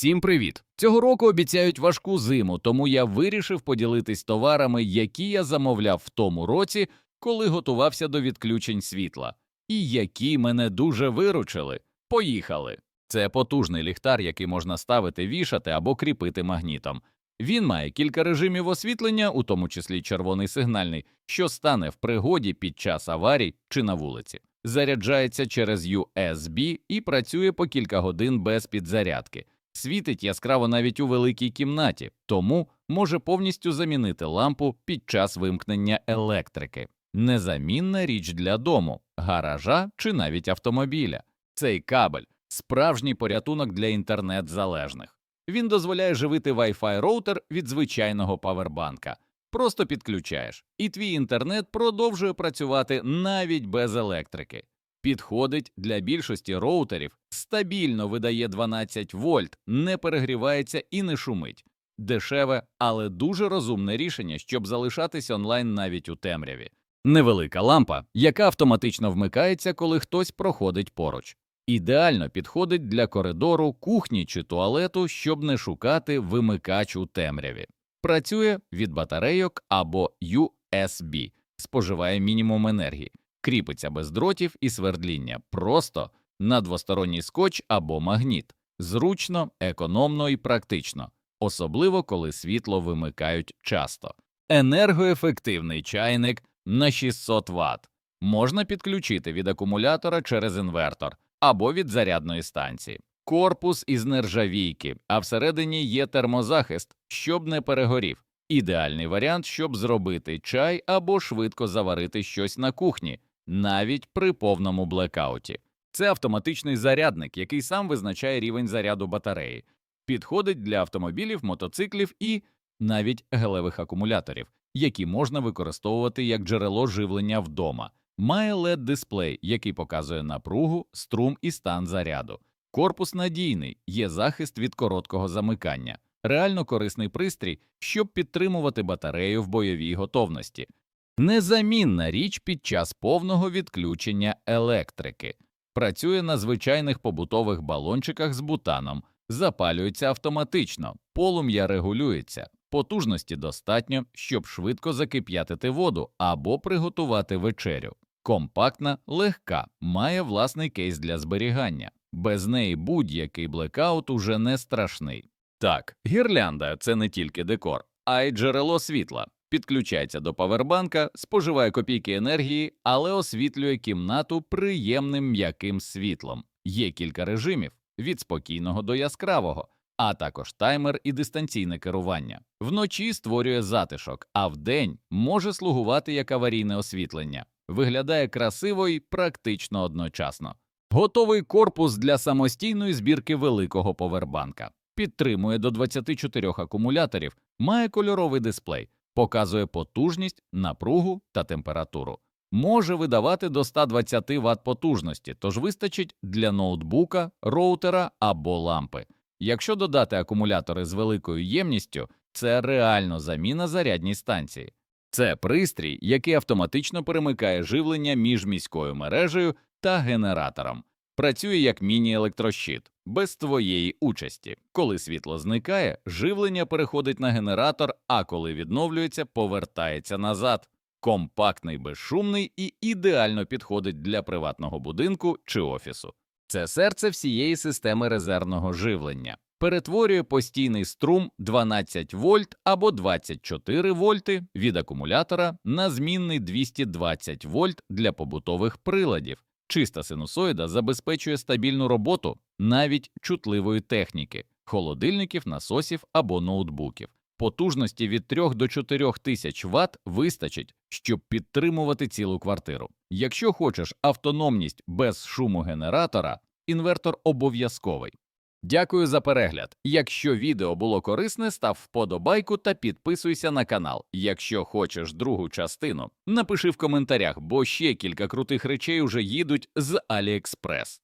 Всім привіт! Цього року обіцяють важку зиму, тому я вирішив поділитись товарами, які я замовляв в тому році, коли готувався до відключень світла, і які мене дуже виручили. Поїхали! Це потужний ліхтар, який можна ставити, вішати або кріпити магнітом. Він має кілька режимів освітлення, у тому числі червоний сигнальний, що стане в пригоді під час аварій чи на вулиці. Заряджається через USB і працює по кілька годин без підзарядки. Світить яскраво навіть у великій кімнаті, тому може повністю замінити лампу під час вимкнення електрики. Незамінна річ для дому, гаража чи навіть автомобіля. Цей кабель справжній порятунок для інтернет-залежних. Він дозволяє живити Wi-Fi роутер від звичайного павербанка. Просто підключаєш, і твій інтернет продовжує працювати навіть без електрики. Підходить для більшості роутерів, стабільно видає 12 вольт, не перегрівається і не шумить. Дешеве, але дуже розумне рішення, щоб залишатись онлайн навіть у темряві. Невелика лампа, яка автоматично вмикається, коли хтось проходить поруч. Ідеально підходить для коридору, кухні чи туалету, щоб не шукати вимикач у темряві. Працює від батарейок або USB, споживає мінімум енергії, кріпиться без дротів і свердління, просто на двосторонній скотч або магніт, зручно, економно і практично, особливо коли світло вимикають часто. Енергоефективний чайник на 600 Вт. Можна підключити від акумулятора через інвертор або від зарядної станції. Корпус із нержавійки, а всередині є термозахист, щоб не перегорів. Ідеальний варіант, щоб зробити чай або швидко заварити щось на кухні, навіть при повному блекауті. Це автоматичний зарядник, який сам визначає рівень заряду батареї, підходить для автомобілів, мотоциклів і навіть гелевих акумуляторів, які можна використовувати як джерело живлення вдома. Має led дисплей, який показує напругу, струм і стан заряду. Корпус надійний, є захист від короткого замикання, реально корисний пристрій, щоб підтримувати батарею в бойовій готовності. Незамінна річ під час повного відключення електрики. Працює на звичайних побутових балончиках з бутаном, запалюється автоматично, полум'я регулюється, потужності достатньо, щоб швидко закип'ятити воду або приготувати вечерю. Компактна, легка, має власний кейс для зберігання. Без неї будь-який блекаут уже не страшний. Так, гірлянда це не тільки декор, а й джерело світла. Підключається до павербанка, споживає копійки енергії, але освітлює кімнату приємним м'яким світлом. Є кілька режимів від спокійного до яскравого, а також таймер і дистанційне керування. Вночі створює затишок, а вдень може слугувати як аварійне освітлення. Виглядає красиво і практично одночасно. Готовий корпус для самостійної збірки великого повербанка. Підтримує до 24 акумуляторів, має кольоровий дисплей, показує потужність, напругу та температуру. Може видавати до 120 Вт потужності, тож вистачить для ноутбука, роутера або лампи. Якщо додати акумулятори з великою ємністю, це реально заміна зарядній станції. Це пристрій, який автоматично перемикає живлення між міською мережею та генератором. Працює як міні-електрощит, без твоєї участі. Коли світло зникає, живлення переходить на генератор, а коли відновлюється, повертається назад. Компактний, безшумний і ідеально підходить для приватного будинку чи офісу. Це серце всієї системи резервного живлення. Перетворює постійний струм 12 вольт або 24 вольти від акумулятора на змінний 220 вольт для побутових приладів. Чиста синусоїда забезпечує стабільну роботу навіть чутливої техніки, холодильників, насосів або ноутбуків. Потужності від 3 до 4 тисяч Вт вистачить, щоб підтримувати цілу квартиру. Якщо хочеш автономність без шуму генератора, інвертор обов'язковий. Дякую за перегляд. Якщо відео було корисне, став вподобайку та підписуйся на канал. Якщо хочеш другу частину, напиши в коментарях, бо ще кілька крутих речей уже їдуть з AliExpress.